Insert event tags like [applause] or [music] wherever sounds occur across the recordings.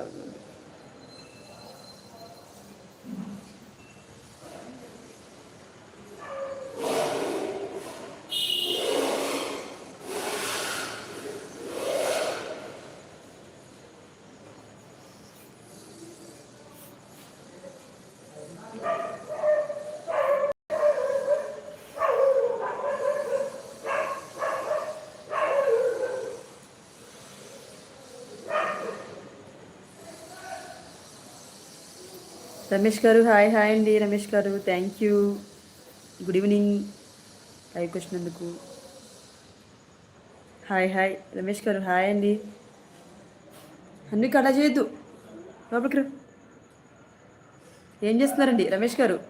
అవుతుంది రమేష్ గారు hi hi అండి. Ramesh garu thank you good evening లైవ్కి వచ్చినందుకు హాయ్ హాయ్. రమేష్ గారు హాయ్ అండి. అన్ని అలా చేయొద్దు. లోపలికి రా. ఏం చేస్తున్నారండి? రమేష్ గారు.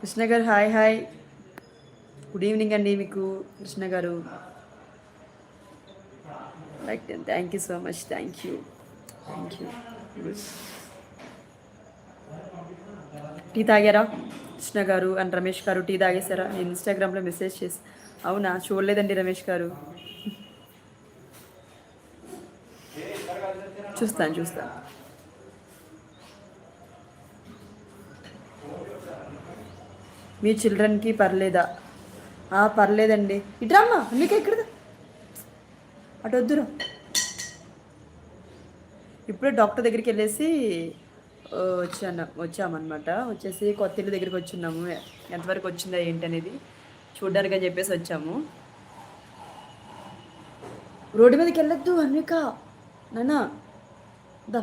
కృష్ణ గారు హాయ్ హాయ్. గుడ్ ఈవినింగ్ అండి మీకు Krishna garu. Like thank you so much thank you thank you tea తాగారా? కృష్ణ గారు అండ్ రమేష్ గారు టీ తాగేశారా? నేను ఇన్స్టాగ్రామ్లో మెసేజ్ చేసి అవునా? చూడలేదండి రమేష్ గారు. చూస్తాను చూస్తాను. మీ చిల్డ్రన్కి పర్లేదా? పర్లేదండి. పర్లేదండి ఇట్రామ్మా మీకు ఎక్కడ అటు వద్దురా ఇప్పుడే డాక్టర్ దగ్గరికి వెళ్ళేసి వచ్చాను వచ్చామన్నమాట. వచ్చేసి కొత్త ఇల్లు దగ్గరికి వచ్చున్నాము. ఎంతవరకు వచ్చిందా ఏంటి అనేది చూడ్డానికి అని చెప్పేసి వచ్చాము. రోడ్డు మీదకి వెళ్ళొద్దు అన్విక. నాన్న దా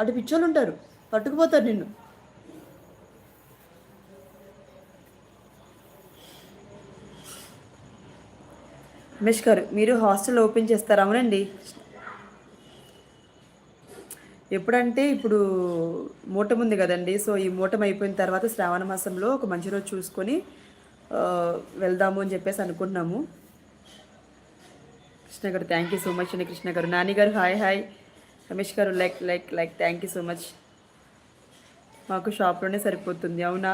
అటు పిచ్చోళ్ళు ఉంటారు పట్టుకుపోతారు నిన్ను. రమేష్ గారు మీరు హాస్టల్ ఓపెన్ చేస్తారు అవునండి? ఎప్పుడంటే ఇప్పుడు మూటం ఉంది కదండి సో ఈ మూటం అయిపోయిన తర్వాత శ్రావణ మాసంలో ఒక మంచి రోజు చూసుకొని వెళ్దాము అని చెప్పేసి అనుకుంటున్నాము. కృష్ణ గారు థ్యాంక్ యూ సో మచ్ అండి కృష్ణ గారు. నాని గారు hi hi Ramesh garu like like like thank you so much మాకు షాప్లోనే సరిపోతుంది అవునా?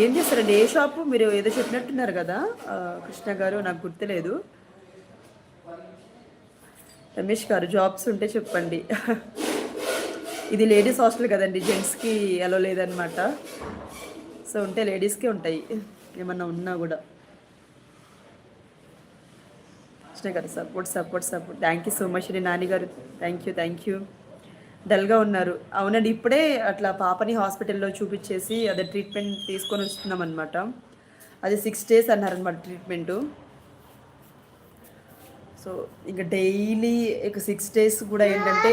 ఏం చేస్తారండి? ఏ షాపు? మీరు ఏదో చెప్పినట్టున్నారు కదా? కృష్ణ గారు నాకు గుర్తులేదు. రమేష్ గారు జాబ్స్ ఉంటే చెప్పండి. ఇది లేడీస్ హాస్టల్ కదండి జెంట్స్కి అలో లేదనమాట సో ఉంటే లేడీస్కే ఉంటాయి. ఏమన్నా ఉన్నా కూడా. Krishna garu support support support thank you so much అండి నాని గారు. థ్యాంక్ యూ థ్యాంక్ యూ డల్గా ఉన్నారు. అవునండి ఇప్పుడే అట్లా పాపని హాస్పిటల్లో చూపించేసి అదే ట్రీట్మెంట్ తీసుకొని వస్తున్నాం అనమాట అది సిక్స్ డేస్ అన్నారనమాట ట్రీట్మెంటు. సో ఇంకా డైలీ ఇక సిక్స్ డేస్ కూడా ఏంటంటే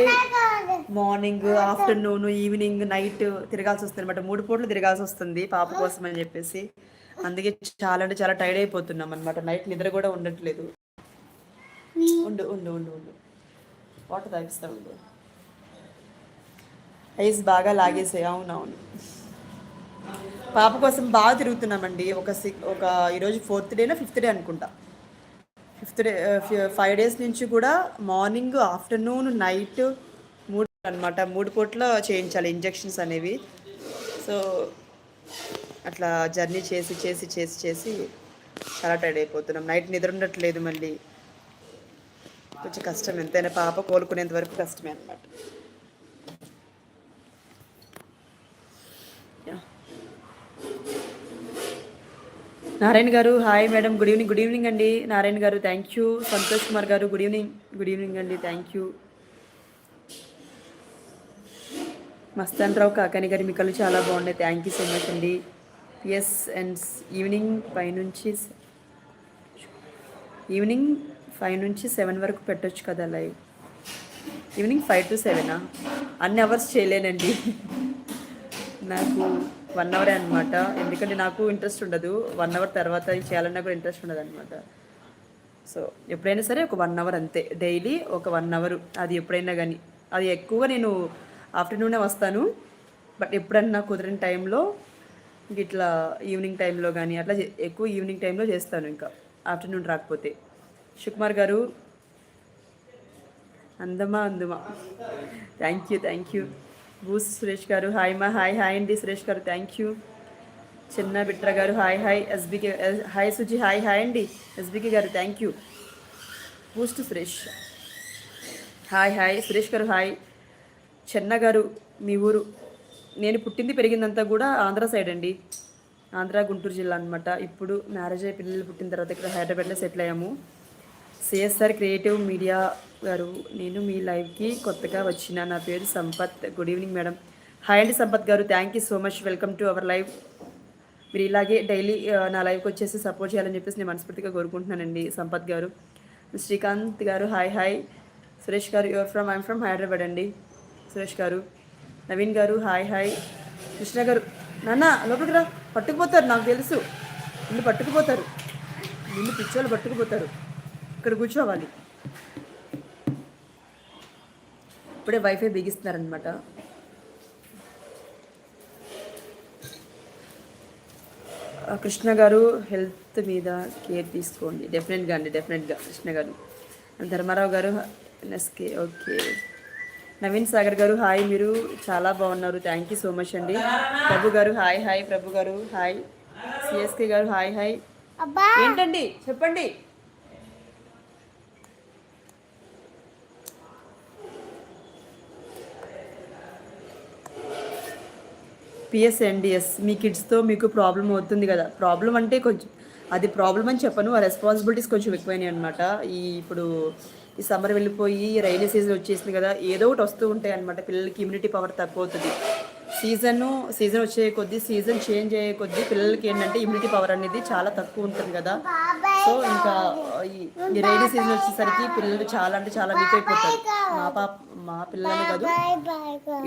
మార్నింగ్ ఆఫ్టర్నూన్ ఈవినింగ్ నైట్ తిరగాల్సి వస్తుంది అనమాట మూడు పూటలు తిరగాల్సి వస్తుంది పాప కోసం అని చెప్పేసి. అందుకే చాలా అంటే చాలా టైర్డ్ అయిపోతున్నాం అనమాట నైట్ నిద్ర కూడా ఉండట్లేదు. ఉండు ఉండు ఉండు ఉండు. వాటర్ తాగిస్తా ఉండు. ఐస్ బాగా లాగేసాయి అవునవును. పాప కోసం బాగా తిరుగుతున్నామండి. ఒక సిక్ ఒక ఈరోజు ఫోర్త్ డేనా ఫిఫ్త్ డే అనుకుంటా. ఫిఫ్త్ డే ఫైవ్ డేస్ నుంచి కూడా మార్నింగ్ ఆఫ్టర్నూన్ నైట్ మూడు అనమాట మూడు పూట్ల చేయించాలి ఇంజెక్షన్స్ అనేవి. సో అట్లా జర్నీ చేసి చేసి చేసి చేసి చాలా టైర్డ్ అయిపోతున్నాం. నైట్ నిద్ర ఉండట్లేదు మళ్ళీ. కొంచెం కష్టం. ఎంతైనా పాప కోలుకునేంత వరకు కష్టమే అనమాట Narayana garu hi madam good evening good evening అండి. Narayana garu thank you Santosh Kumar garu good evening good evening అండి థ్యాంక్ యూ మస్తాన్ రావు కాకాని గారి మీ కళ్ళు చాలా బాగున్నాయి థ్యాంక్ యూ సో మచ్ అండి. ఎస్ అండ్ ఈవినింగ్ ఫైవ్ నుంచి ఈవినింగ్ ఫైవ్ నుంచి సెవెన్ వరకు పెట్టొచ్చు కదా లైవ్ ఈవినింగ్ ఫైవ్ టు సెవెనా అన్ని అవర్స్ చేయలేనండి. [laughs] నాకు వన్ అవరే అనమాట ఎందుకంటే నాకు ఇంట్రెస్ట్ ఉండదు. వన్ అవర్ తర్వాత చేయాలన్నా కూడా ఇంట్రెస్ట్ ఉండదు అనమాట సో ఎప్పుడైనా సరే ఒక వన్ అవర్ అంతే. డైలీ ఒక వన్ అవర్. అది ఎప్పుడైనా కానీ అది ఎక్కువగా నేను ఆఫ్టర్నూనే వస్తాను. బట్ ఎప్పుడన్నా కుదిరిన టైంలో ఇట్లా ఈవినింగ్ టైంలో కానీ అట్లా చే- ఎక్కువ ఈవినింగ్ టైంలో చేస్తాను ఇంకా. ఆఫ్టర్నూన్ రాకపోతే. సుకుమార్ గారు అందమా అందమా? Thank you thank you. బూస్ Suresh garu hi మా హాయ్ హాయ్ అండి. సురేష్ గారు థ్యాంక్ యూ చిన్న Bitra garu hi hi. SBK hi Suji hi hi అండి. SBK garu thank you boost Suresh. Hi hi. Suresh garu hi. Chenna గారు మీ ఊరు. నేను పుట్టింది పెరిగిందంతా కూడా ఆంధ్ర సైడ్ అండి. ఆంధ్ర గుంటూరు జిల్లా అనమాట ఇప్పుడు మ్యారేజ్ అయ్యి పిల్లలు పుట్టిన తర్వాత ఇక్కడ హైదరాబాద్లో సెటిల్ అయ్యాము. సిఎస్ఆర్ క్రియేటివ్ మీడియా గారు. నేను మీ లైవ్కి కొత్తగా వచ్చిన నా పేరు Sampath. Good evening madam. Hi అండి Sampath garu. Thank you so much welcome to our live మీరు ఇలాగే డైలీ నా లైవ్కి వచ్చేసి సపోర్ట్ చేయాలని చెప్పేసి నేను మనస్ఫూర్తిగా కోరుకుంటున్నానండి సంపత్ గారు. శ్రీకాంత్ గారు hi hi. Suresh garu your from I'm from Hyderabad అండి. సురేష్ గారు. నవీన్ గారు హాయ్ హాయ్. కృష్ణ గారు నాన్న లోపలికి రా. పట్టుకుపోతారు నాకు తెలుసు. నిన్ను పట్టుకుపోతారు. నిన్ను పిచ్చోళ్ళు పట్టుకుపోతారు. ఇక్కడ కూర్చోవాలి. ఇప్పుడే వైఫై బిగిస్తున్నారనమాట కృష్ణ గారు హెల్త్ మీద కేర్ తీసుకోండి. డెఫినెట్గా అండి డెఫినెట్గా కృష్ణ గారు. ధర్మారావు గారు NSK okay. Naveen Sagar garu hi మీరు. చాలా బాగున్నారు. థ్యాంక్ యూ సో మచ్ అండి. ప్రభు గారు hi hi. Prabhu garu hi. CSK garu hi hi. ఏంటండి? చెప్పండి. పిఎస్ఎన్డిఎస్ మీ కిడ్స్తో మీకు ప్రాబ్లం అవుతుంది కదా. ప్రాబ్లం అంటే కొంచెం అది ప్రాబ్లం అని చెప్పను. ఆ రెస్పాన్సిబిలిటీస్ కొంచెం ఎక్కువైనాయి అనమాట ఈ ఇప్పుడు ఈ సమ్మర్ వెళ్ళిపోయి రైనీ సీజన్ వచ్చేసింది కదా. ఏదో ఒకటి వస్తూ ఉంటాయి అనమాట పిల్లలకి ఇమ్యూనిటీ పవర్ తక్కువ అవుతుంది సీజన్ సీజన్ వచ్చే కొద్దీ సీజన్ చేంజ్ అయ్యే కొద్దీ పిల్లలకి ఏంటంటే ఇమ్యూనిటీ పవర్ అనేది చాలా తక్కువ ఉంటుంది కదా. సో ఇంకా ఈ రైనీ సీజన్ వచ్చేసరికి పిల్లలు చాలా అంటే చాలా వీక్ అయిపోతారు. మా పాప మా పిల్లలనే కాదు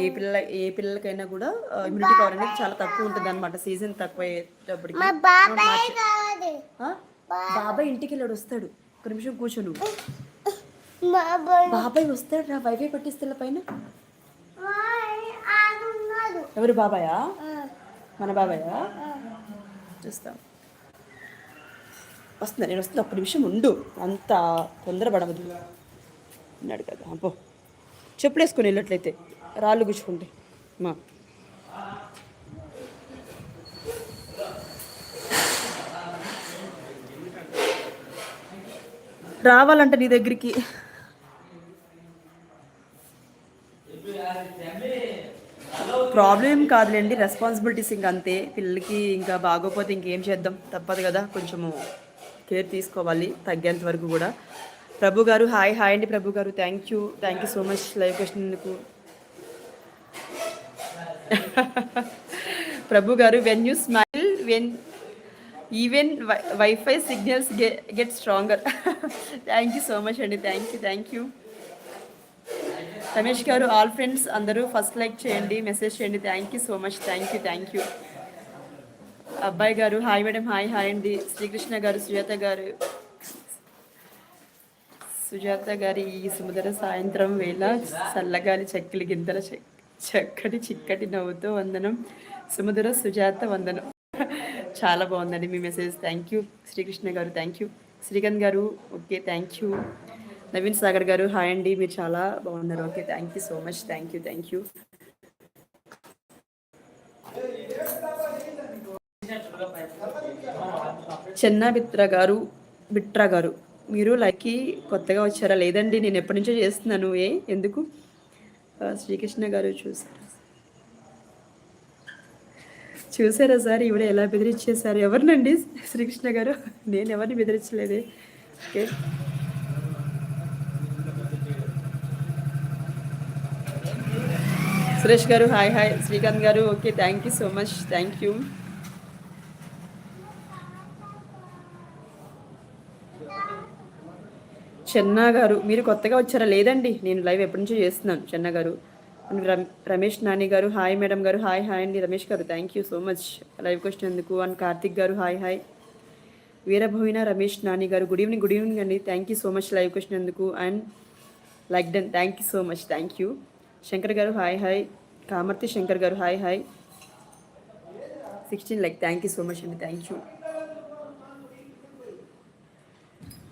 ఏ పిల్ల ఏ పిల్లలకైనా కూడా ఇమ్యూనిటీ పవర్ అనేది చాలా తక్కువ ఉంటుంది అనమాట సీజన్ తక్కువ అయ్యేటప్పటికి బాబాయ్ ఇంటికి వెళ్ళాడు వస్తాడు. ఒక నిమిషం కూర్చో నువ్వు బాబాయ్ వస్తాడు రా వైఫై పట్టిస్తే పైన. ఎవరు బాబాయా? మన బాబాయా? చూస్తాం. వస్తున్నా నేను వస్తున్నా ఒక్క నిమిషం ఉండు. అంత తొందరపడవద్దు. ఉన్నాడు కదా అబ్బో. చెప్పులు వేసుకొని వెళ్ళట్లయితే రాళ్ళు గుచ్చుకుంటే. మా. రావాలంట నీ దగ్గరికి. ప్రాబ్లం ఏం కాదులేండి రెస్పాన్సిబిలిటీస్ ఇంకా అంతే. పిల్లలకి ఇంకా బాగోపోతే ఇంకేం చేద్దాం? తప్పదు కదా కొంచెము కేర్ తీసుకోవాలి తగ్గేంత వరకు కూడా. ప్రభు గారు హాయ్ హాయ్ అండి Prabhu garu. Thank you thank you so much live వచ్చినందుకు Prabhu garu when you smile when even wifi signals get stronger thank you so much అండి. Thank you thank you Ramesh garu all friends అందరూ first like చేయండి message చేయండి. Thank you so much thank you thank you Abbayi garu hi madam hi hi అండి. శ్రీకృష్ణ గారు సుజాత గారు. సుజాత గారి ఈ సుమధుర సాయంత్రం వేళ చల్లగాలి చెక్కిలి గింతల చెక్- చక్కటి చిక్కటి నవ్వుతో వందనం. సుమధుర సుజాత వందనం. చాలా బాగుందండి మీ message thank you Srikrishna garu thank you Srikanth garu okay thank you Naveen Sagar garu hi అండి. మీరు చాలా బాగున్నారు. Okay thank you so much thank you thank you Chenna Bitra garu Bitra garu మీరు లైక్కి కొత్తగా వచ్చారా? లేదండి నేను ఎప్పటి నుంచో చేస్తున్నాను. ఏ ఎందుకు? శ్రీకృష్ణ గారు చూసారా? చూసారా సార్? ఇవిడ ఎలా బెదిరించేశారు? ఎవరినండి శ్రీకృష్ణ గారు? నేను ఎవరిని బెదిరించలేదే? ఓకే. సురేష్ గారు hi hi. Srikanth garu okay thank you so much thank you Chenna garu మీరు కొత్తగా వచ్చారా? లేదండి నేను లైవ్ ఎప్పటి నుంచో చేస్తున్నాను చెన్నా గారు. And Ramesh Nani garu hi madam garu hi hi అండి. Ramesh garu thank you so much లైవ్కి వచ్చినందుకు and Karthik garu hi hi. Veerabhoyina Ramesh Nani garu good evening good evening అండి. థ్యాంక్ యూ సో మచ్ లైవ్కి వచ్చినందుకు and like done thank you so much thank you Shankar garu hi hi. Kamarthi Shankar garu hi hi. Sixteen like thank you so much అండి thank you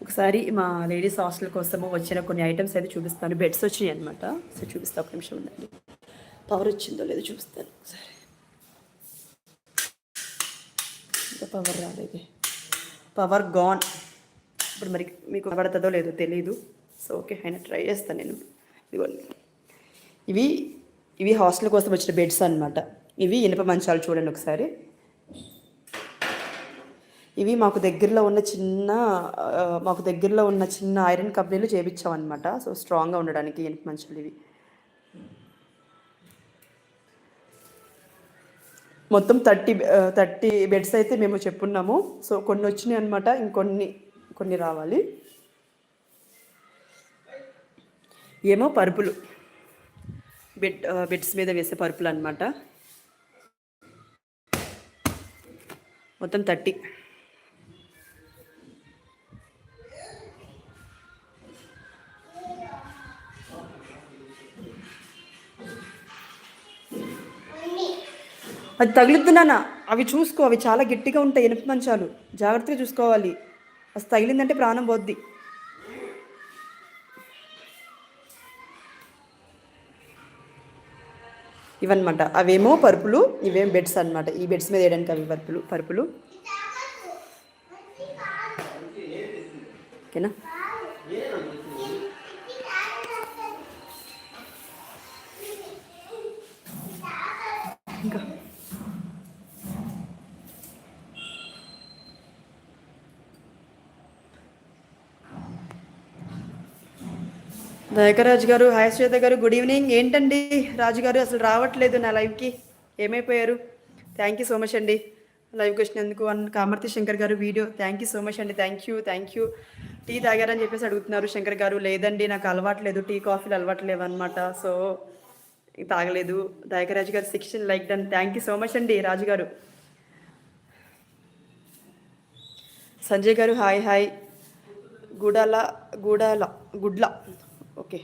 ఒకసారి మా ladies hostel కోసము వచ్చిన కొన్ని items అయితే చూపిస్తాను. బెడ్స్ వచ్చినాయి అనమాట సో చూపిస్తా ఒక నిమిషం ఉండండి. పవర్ వచ్చిందో లేదో చూపిస్తాను. ఒకసారి పవర్ రాలేదు పవర్ గాన్ ఇప్పుడు మరి మీకు పడుతుందో లేదో తెలియదు సో ఓకే ఆయన ట్రై చేస్తాను నేను. ఇదిగోండి. ఇవి ఇవి హాస్టల్ కోసం వచ్చిన బెడ్స్ అన్నమాట. ఇవి ఇనుప మంచాలు చూడండి ఒకసారి. ఇవి మాకు దగ్గరలో ఉన్న చిన్న మాకు దగ్గరలో ఉన్న చిన్న ఐరన్ కంపెనీలు చేపించామన్నమాట. సో స్ట్రాంగ్గా ఉండడానికి ఇనుప మంచాలు ఇవి. మొత్తం థర్టీ థర్టీ బెడ్స్ అయితే మేము చెప్పున్నాము. సో కొన్ని వచ్చినాయి అనమాట ఇంకొన్ని కొన్ని రావాలి. ఏమో పరుపులు. బెడ్ బెడ్స్ మీద వేసే పరుపులు అనమాట మొత్తం థర్టీ. అది తగులుతున్నానా అవి చూసుకో అవి చాలా గట్టిగా ఉంటాయి ఇనుప మంచాలు. జాగ్రత్తగా చూసుకోవాలి. అది తగిలిందంటే ప్రాణం పోద్ది. ఇవన్నమాట. అవేమో పరుపులు ఇవేం బెడ్స్ అన్నమాట. ఈ బెడ్స్ మీద వేయడానికి అవి పరుపులు పరుపులు. ఓకేనా? ఇంకా దయకరాజు గారు హాయ్ శ్వేత గారు గుడ్ ఈవినింగ్. ఏంటండి? రాజు గారు అసలు రావట్లేదు నా లైవ్కి ఏమైపోయారు? థ్యాంక్ యూ సో మచ్ అండి. లైవ్కి వచ్చినందుకు అన్ Kamarthi Shankar garu video thank you so much అండి. Thank you thank you tea తాగారని చెప్పేసి అడుగుతున్నారు శంకర్ గారు. లేదండి నాకు అలవాట్లేదు టీ కాఫీలు అలవాట్లేవు అనమాట సో తాగలేదు. Dayakaraju garu sixteen like done thank you so much అండి రాజు గారు. సంజయ్ గారు హాయ్ హాయ్. గుడాల గుడాల గుడ్ల. ఓకే.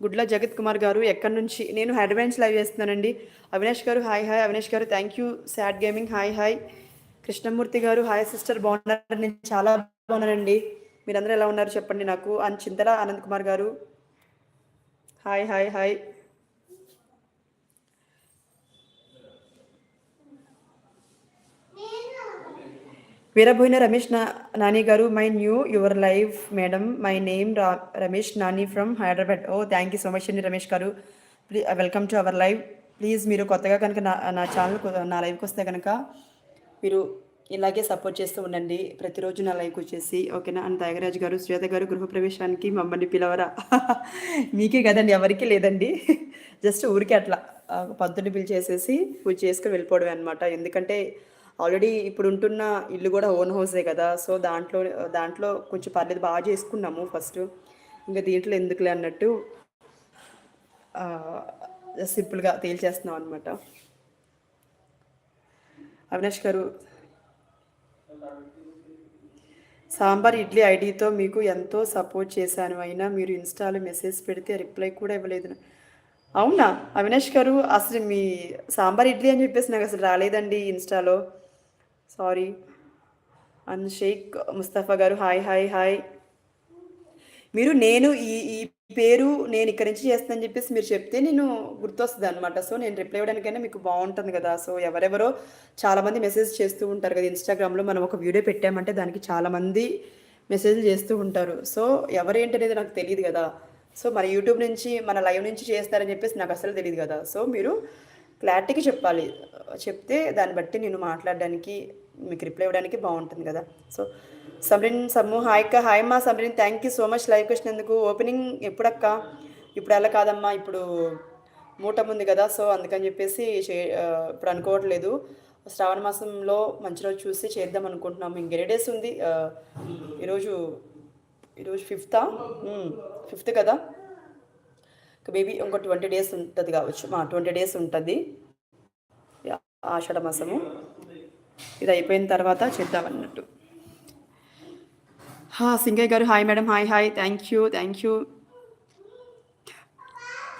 గుడ్ల జగత్ కుమార్ గారు ఎక్కడి నుంచి? నేను హైదరాబాద్ లైవ్ చేస్తున్నానండి. అవినాష్ గారు hi hi Avinash garu thank you sad gaming hi hi Krishnamurthy garu hi sister బాగున్నారు నేను చాలా బాగున్నానండి. మీరందరూ ఎలా ఉన్నారు చెప్పండి నాకు. అని Chintala Anand Kumar garu hi hi hi Veerabhoyina Ramesh నా Nani garu my new your life madam my name రా Ramesh Nani from Hyderabad. Oh thank you so much అండి Ramesh garu. Welcome to our live. Please మీరు కొత్తగా కనుక నా నా channel నా లైవ్కి వస్తే కనుక మీరు ఇలాగే సపోర్ట్ చేస్తూ ఉండండి. ప్రతిరోజు నా లైవ్కి వచ్చేసి ఓకేనా? అని త్యాగరాజు గారు శ్వేత గారు గృహప్రవేశానికి మమ్మల్ని పిలవరా? [laughs] మీకే కదండి ఎవరికీ లేదండి. [laughs] జస్ట్ ఊరికే అట్లా. పంతుని పిలిచేసేసి పూజ చేసుకుని వెళ్ళిపోవడమే అనమాట ఎందుకంటే ఆల్రెడీ ఇప్పుడు ఉంటున్న ఇల్లు కూడా ఓన్ హౌసే కదా. సో దాంట్లో దాంట్లో కొంచెం పర్లేదు బాగా చేసుకున్నాము ఫస్ట్. ఇంకా దీంట్లో ఎందుకులే అన్నట్టు సింపుల్గా తేల్చేస్తున్నాం అనమాట అవినాష్ గారు సాంబార్ ఇడ్లీ ఐడితో మీకు ఎంతో సపోర్ట్ చేశాను. అయినా మీరు ఇన్స్టాలో మెసేజ్ పెడితే రిప్లై కూడా ఇవ్వలేదు. అవునా? అవినాష్ గారు అసలు మీ సాంబార్ ఇడ్లీ అని చెప్పేసి నాకు అసలు రాలేదండి ఇన్స్టాలో. సారీ అండ్ షేక్ ముస్తఫా గారు హాయ్ హాయ్ హాయ్ మీరు నేను ఈ ఈ పేరు నేను ఇక్కడి నుంచి చేస్తానని చెప్పేసి మీరు చెప్తే నేను గుర్తొస్తుంది అనమాట సో నేను రిప్లై ఇవ్వడానికైనా మీకు బాగుంటుంది కదా. సో ఎవరెవరో చాలామంది మెసేజ్ చేస్తూ ఉంటారు కదా. ఇన్స్టాగ్రామ్లో మనం ఒక వీడియో పెట్టామంటే దానికి చాలామంది మెసేజ్లు చేస్తూ ఉంటారు. సో ఎవరేంటి అనేది నాకు తెలియదు కదా. సో మన యూట్యూబ్ నుంచి మన లైవ్ నుంచి చేస్తారని చెప్పేసి నాకు అసలు తెలియదు కదా. సో మీరు క్లారిటీగా చెప్పాలి. చెప్తే దాన్ని బట్టి నేను మాట్లాడడానికి మీకు రిప్లై ఇవ్వడానికి బాగుంటుంది కదా. సో సమ్రిన్ సమ్ము హాయ్ అక్క. హాయ్ అమ్మా Samrin. Thank you so much live వచ్చినందుకు ఓపెనింగ్ ఎప్పుడక్క? ఇప్పుడు ఎలా కాదమ్మా. ఇప్పుడు మూటం ఉంది కదా. సో అందుకని చెప్పేసి చే ఇప్పుడు అనుకోవట్లేదు. శ్రావణ మాసంలో మంచి రోజు చూసి చేద్దాం అనుకుంటున్నాము. ఇంకెన్ని డేస్ ఉంది? ఈరోజు ఈరోజు ఫిఫ్తా ఫిఫ్త్ కదా? మేబీ ఇంకో ట్వంటీ డేస్ ఉంటుంది కావచ్చు. మా ట్వంటీ డేస్ ఉంటుంది. యా, ఆషాఢ మాసము. ఇది అయిపోయిన తర్వాత చేద్దామన్నట్టు హా Singaiah garu hi madam hi hi. Thank you thank you.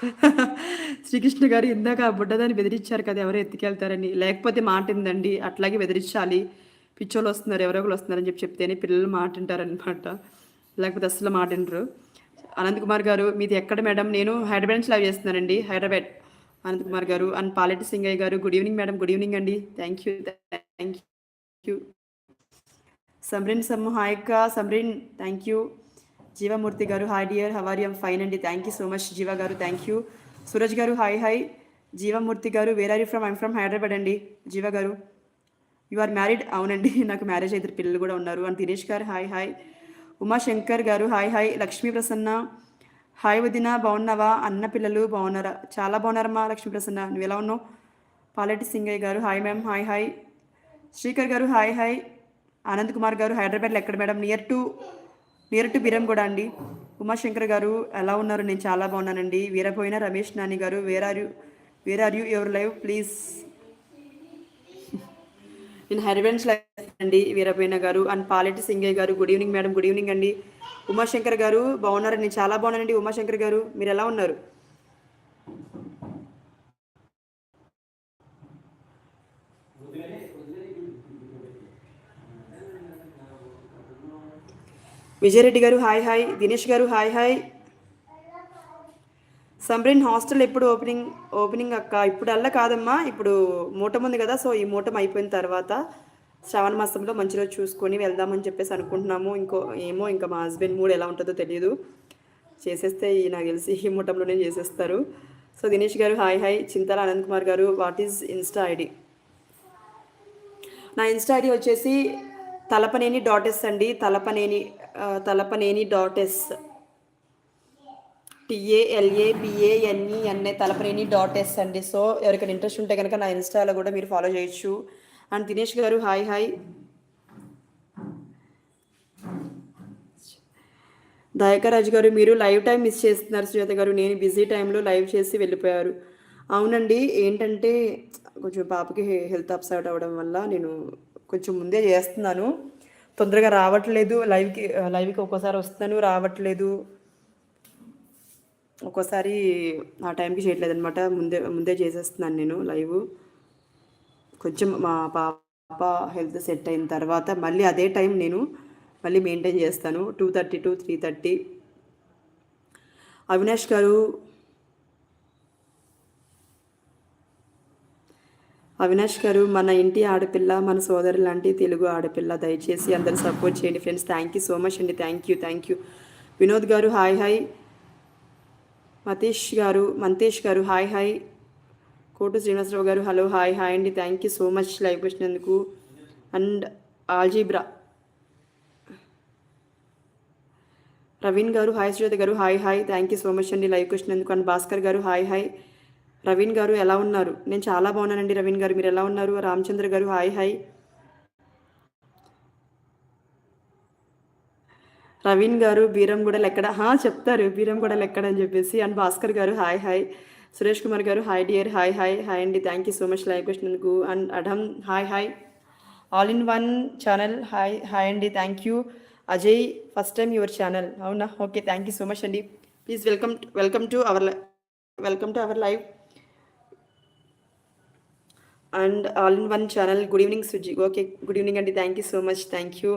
[laughs] Srikrishna garu ఇందాక బుడ్డదాన్ని బెదిరించారు కదా ఎవరో ఎత్తుకెళ్తారని. లేకపోతే మాట ఉందండి అట్లాగే బెదిరించాలి. పిచ్చోళ్ళు వస్తున్నారు ఎవరో ఒకరు వస్తున్నారని చెప్పి చెప్తేనే పిల్లలు మాట వింటారనమాట లేకపోతే అసలు మాట వినరు. అనంత్ కుమార్ గారు మీది ఎక్కడ మేడం? నేను హైదరాబాద్ నుంచి లైవ్ చేస్తున్నానండి హైదరాబాద్. అనంత్ కుమార్ గారు and Paleti Singaiah garu good evening madam good evening అండి. Thank you thank you Samrin Sammu హాయక్క Samrin thank you Jeevamurthy garu hi dear how are am fine అండి. Thank you so much Jeeva garu thank you Suraj గారు hi hi Jeevamurthy garu where are you from I'm from Hyderabad అండి జీవ గారు. You are married అవునండి. [laughs] నాకు marriage అయితే పిల్లలు కూడా ఉన్నారు. అండ్ దినేష్ గారు hi hi Umashankar garu hi hi Lakshmi Prasanna. Hi వదిన బాగున్నావా? అన్న పిల్లలు బాగున్నారా? చాలా బాగున్నారమ్మా లక్ష్మీ ప్రసన్న. నువ్వు ఎలా ఉన్నావు? Paleti Singaiah garu hi ma'am hi hi. Srikar garu hi hi. Anand Kumar garu హైదరాబాద్లో ఎక్కడ madam? Near to near to కూడా అండి. ఉమాశంకర్ గారు ఎలా ఉన్నారు? నేను చాలా బాగున్నానండి. Veerapoyina Ramesh Nani garu where are you where are you your live please నేను హైదరాబాద్ లైవ్ అండి వీరపోయిన గారు and Paleti Singaiah garu good evening madam good evening అండి. ఉమాశంకర్ గారు బాగున్నారండి చాలా బాగున్నానండి ఉమాశంకర్ గారు. మీరు ఎలా ఉన్నారు? విజయరెడ్డి గారు hi hi Dinesh garu hi hi Sambrin hostel ఎప్పుడు ఓపెనింగ్ ఓపెనింగ్ అక్క? ఇప్పుడల్లా కాదమ్మా. ఇప్పుడు మూటం ఉంది కదా సో ఈ మూటం అయిపోయిన తర్వాత శ్రావణ మాసంలో మంచి రోజు చూసుకొని వెళ్దామని చెప్పేసి అనుకుంటున్నాము. ఇంకో ఏమో ఇంకా మా హస్బెండ్ మూడు ఎలా ఉంటుందో తెలియదు చేసేస్తే ఈ నాకు తెలిసి ఈ మూటంలోనే చేసేస్తారు. So Dinesh garu hi hi. Chintala Anant Kumar garu what is insta ID? నా ఇన్స్టా ఐడి వచ్చేసి తలపనేని డాట్ ఎస్ అండి. Talapaneni Talapaneni dot S. T A L A N A Talapaneni dot S అండి. సో ఎవరికైనా interest ఉంటే కనుక నా ఇన్స్టాలో కూడా మీరు ఫాలో చేయొచ్చు. And Dinesh garu hi hi దయాకరాజు గారు మీరు లైవ్ టైం మిస్ చేస్తున్నారు సుజాత గారు నేను బిజీ టైంలో లైవ్ చేసి వెళ్ళిపోయారు. అవునండి ఏంటంటే కొంచెం పాపకి హెల్త్ అప్సెట్ అవ్వడం వల్ల నేను కొంచెం ముందే చేస్తున్నాను. తొందరగా రావట్లేదు. లైవ్కి లైవ్కి ఒక్కోసారి వస్తున్నాను రావట్లేదు. ఒక్కోసారి ఆ టైంకి చేయట్లేదు అనమాట ముందే ముందే చేసేస్తున్నాను నేను లైవ్ కొంచెం మా పాప హెల్త్ సెట్ అయిన తర్వాత మళ్ళీ అదే టైం నేను మళ్ళీ మెయింటైన్ చేస్తాను. Two thirty to three thirty. Avinash garu Avinash garu మన ఇంటి ఆడపిల్ల మన సోదరు లాంటి తెలుగు ఆడపిల్ల దయచేసి అందరూ సపోర్ట్ చేయండి friends. Thank you so much అండి. Thank you thank you Vinod garu hi hi Matheesha గారు మంతేష్ గారు hi hi Kotu Srinivasarao garu hello hi hi అండి. Thank you so much live వచ్చినందుకు. And algebra. Praveen garu hi Sujatha garu hi hi. Thank you so much అండి live వచ్చినందుకు. And Bhaskar garu hi hi. Raveen గారు ఎలా ఉన్నారు? నేను చాలా బాగున్నానండి రవీణ్ గారు. మీరు ఎలా ఉన్నారు? రామచంద్ర గారు హాయ్ హాయ్. రవీణ్ గారు బీరం కూడా లెక్కడ చెప్తారు. బీరం కూడా లెక్కడ? అని చెప్పేసి. And Bhaskar garu hi hi. Suresh Kumar garu hi dear hi hi hi అండి. Thank you so much live క్వశ్చన్కు and Adam hi hi. All in one channel hi hi అండి. Thank you. Ajay first time your channel. అవునా? Okay thank you so much అండి. Please welcome welcome to our welcome to our live. And all in one channel good evening Suji okay good evening అండి. Thank you so much. Thank you.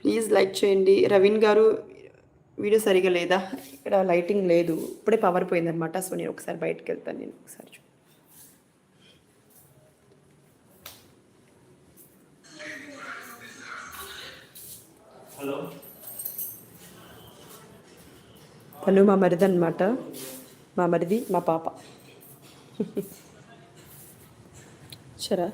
Please like చేయండి. రవీన్ గారు video సరిగా లేదా? ఇక్కడ lighting లేదు. ఇప్పుడే power పోయిందనమాట so నేను ఒకసారి బయటకు వెళ్తాను. నేను ఒకసారి చూ హలో. తను మా మరిది అనమాట మా మరిది మా పాప. సరే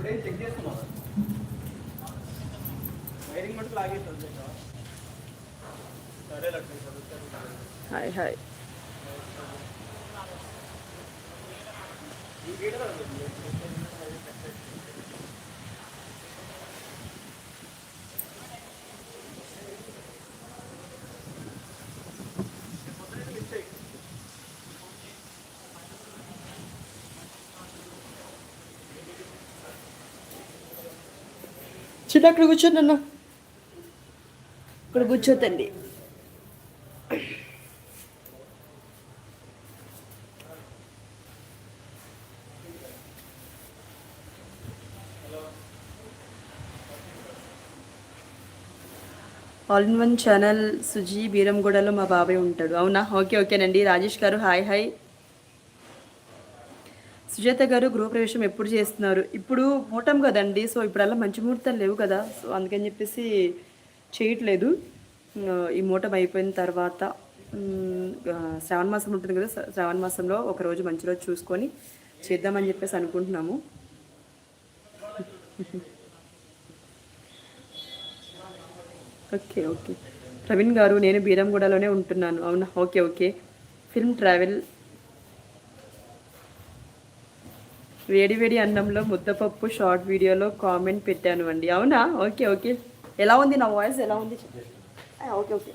ఇప్పుడేం చెక్ చేస్తున్నావా వైరింగ్ మటుకు లాగేస్తుంది సరే లక్ష్మి చదువుతాను హాయ్ చిన్న అక్కడ కూర్చోండి అన్న. ఇక్కడ కూర్చోతండి. All in one channel Suji బీరంగూడలో మా బాబాయ్ ఉంటాడు. అవునా? ఓకే ఓకేనండి. రాజేష్ గారు హాయ్ హాయ్. సుజాత గారు గృహప్రవేశం ఎప్పుడు చేస్తున్నారు? ఇప్పుడు మూటం కదండి సో ఇప్పుడల్లా మంచి ముహూర్తాలు లేవు కదా సో అందుకని చెప్పేసి చేయట్లేదు. ఈ మూటం అయిపోయిన తర్వాత శ్రావణ మాసం ఉంటుంది కదా శ్రావణ మాసంలో ఒకరోజు మంచి రోజు చూసుకొని చేద్దామని చెప్పేసి అనుకుంటున్నాము. Okay okay. ప్రవీణ్ గారు నేను బీరంగూడలోనే ఉంటున్నాను. అవునా? Okay okay. ఫిల్మ్ ట్రావెల్ వేడి వేడి అన్నంలో ముద్దపప్పు షార్ట్ వీడియోలో కామెంట్ పెట్టాను అండి అవునా? Okay okay. ఎలా ఉంది నా వాయిస్? ఎలా ఉంది? Okay okay.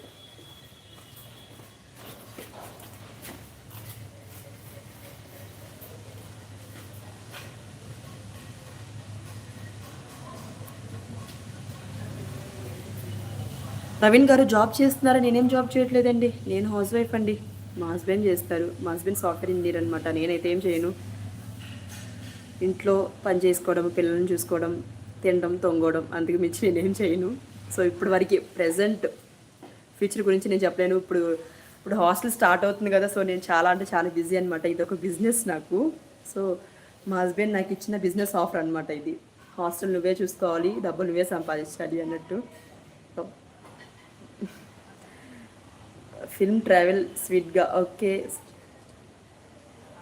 ప్రవీణ్ గారు జాబ్ చేస్తున్నారా? నేనేం జాబ్ చేయట్లేదండి. నేను హౌస్ వైఫ్ అండి. మా హస్బెండ్ చేస్తారు. మా హస్బెండ్ సాఫ్ట్వేర్ ఇంజనీర్ అనమాట నేనైతే ఏం చేయను. ఇంట్లో పని చేసుకోవడం పిల్లల్ని చూసుకోవడం తినడం తొంగడం అందుకు మించి నేనేం చేయను. సో ఇప్పుడు వరకు ప్రజెంట్ ఫ్యూచర్ గురించి నేను చెప్పలేను. ఇప్పుడు ఇప్పుడు హాస్టల్ స్టార్ట్ అవుతుంది కదా సో నేను చాలా అంటే చాలా బిజీ అనమాట ఇది ఒక బిజినెస్ నాకు. సో మా హస్బెండ్ నాకు ఇచ్చిన బిజినెస్ ఆఫర్ అనమాట ఇది. హాస్టల్ నువ్వే చూసుకోవాలి డబ్బులు నువ్వే సంపాదించాలి అన్నట్టు. [laughs] ఫిల్మ్ ట్రావెల్ స్వీట్గా ఓకే.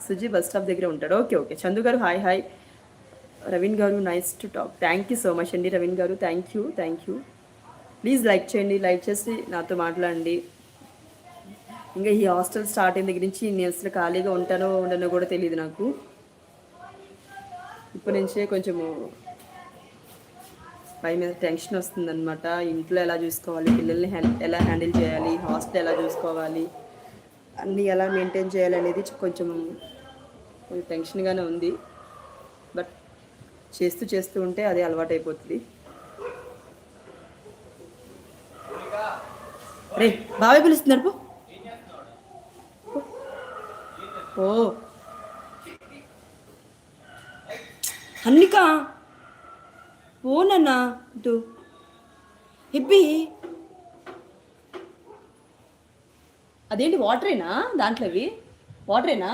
సుజీ బస్ స్టాప్ దగ్గర ఉంటాడు. Okay okay. చందు గారు hi hi. Raveen garu nice to talk. Thank you so much అండి Raveen garu. Thank you thank you please like చేయండి లైక్ చేసి నాతో మాట్లాడండి. ఇంకా ఈ హాస్టల్ స్టార్ట్ అయిన దగ్గర నుంచి నేను అసలు ఖాళీగా ఉంటానో ఉండనో కూడా తెలియదు నాకు. ఇప్పటి నుంచే కొంచెము పై మీద టెన్షన్ వస్తుందన్నమాట. ఇంట్లో ఎలా చూసుకోవాలి పిల్లల్ని ఎలా హ్యాండిల్ చేయాలి హాస్టల్ ఎలా చూసుకోవాలి అన్నీ ఎలా మెయింటైన్ చేయాలి అనేది కొంచెం కొంచెం టెన్షన్గానే ఉంది. బట్ చేస్తూ చేస్తూ ఉంటే అదే అలవాటు అయిపోతుంది రే బాబాయ్ పిలుస్తున్నారు పో. ఓ అన్నిక? ఓనన్నా ఇటు. ఇబ్బి అదేంటి వాటరేనా దాంట్లో అవి? వాటరేనా?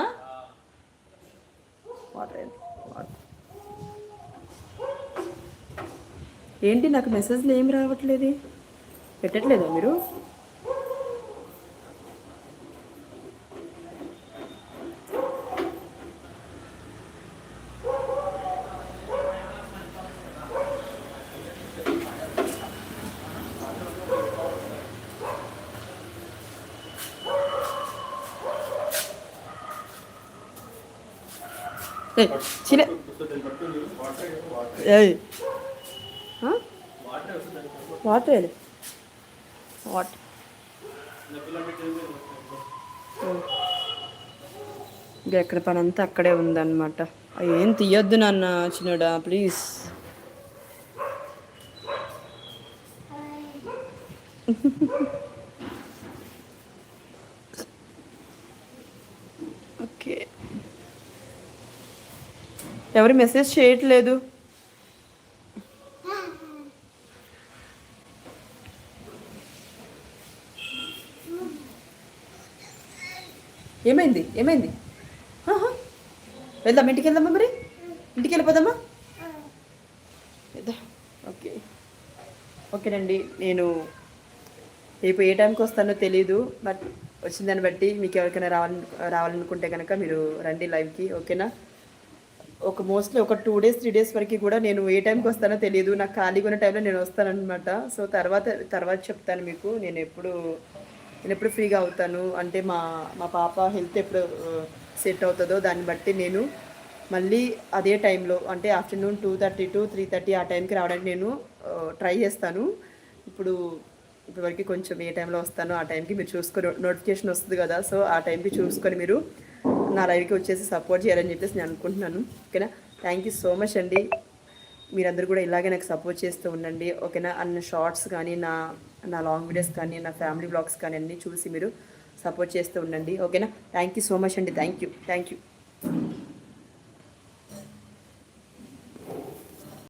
వాటరే వాటర్ ఏంటి నాకు మెసేజ్లు ఏమి రావట్లేదు? పెట్టట్లేదా మీరు? చిన్న? వాటర్ వేయాలి వాటర్. ఇంకా ఎక్కడ పని అంతా అక్కడే ఉందన్నమాట. ఏం తీయొద్దు నాన్న చిన్నడా ప్లీజ్. ఓకే ఎవరు మెసేజ్ చేయట్లేదు. ఏమైంది? ఏమైంది? వెళ్దాం ఇంటికి వెళ్దామా మరి? ఇంటికి వెళ్ళిపోదామా? ఓకే. ఓకేనండి నేను రేపు ఏ టైంకి వస్తానో తెలియదు బట్ వచ్చిన దాన్ని బట్టి మీకు ఎవరికైనా రావాలను రావాలనుకుంటే కనుక మీరు రండి లైవ్కి ఓకేనా? ఒక మోస్ట్లీ ఒక టూ డేస్ త్రీ డేస్ వరకు కూడా నేను ఏ టైంకి వస్తానో తెలియదు నాకు ఖాళీగా ఉన్న టైంలో నేను వస్తానన్నమాట. సో తర్వాత తర్వాత చెప్తాను మీకు. నేను ఎప్పుడు నేను ఎప్పుడు ఫ్రీగా అవుతాను. అంటే మా మా పాప హెల్త్ ఎప్పుడు uh, సెట్ అవుతుందో దాన్ని బట్టి నేను మళ్ళీ అదే టైంలో అంటే afternoon two thirty to three thirty ఆ టైంకి రావడానికి నేను uh, ట్రై చేస్తాను. ఇప్పుడు ఇప్పటివరకు కొంచెం ఏ టైంలో వస్తానో ఆ టైంకి మీరు చూసుకొని నోటిఫికేషన్ వస్తుంది కదా. సో ఆ టైంకి చూసుకొని మీరు నా లైవ్కి వచ్చేసి సపోర్ట్ చేయాలని చెప్పేసి నేను అనుకుంటున్నాను. ఓకేనా? థ్యాంక్ యూ సో మచ్ అండి. మీరందరూ కూడా ఇలాగే నాకు సపోర్ట్ చేస్తూ ఉండండి. ఓకేనా? అన్న షార్ట్స్ కానీ నా నా లాంగ్ వీడియోస్ కానీ నా ఫ్యామిలీ బ్లాగ్స్ కానీ అన్నీ చూసి మీరు సపోర్ట్ చేస్తూ ఉండండి. ఓకేనా? థ్యాంక్ యూ సో మచ్ అండి. Thank you thank you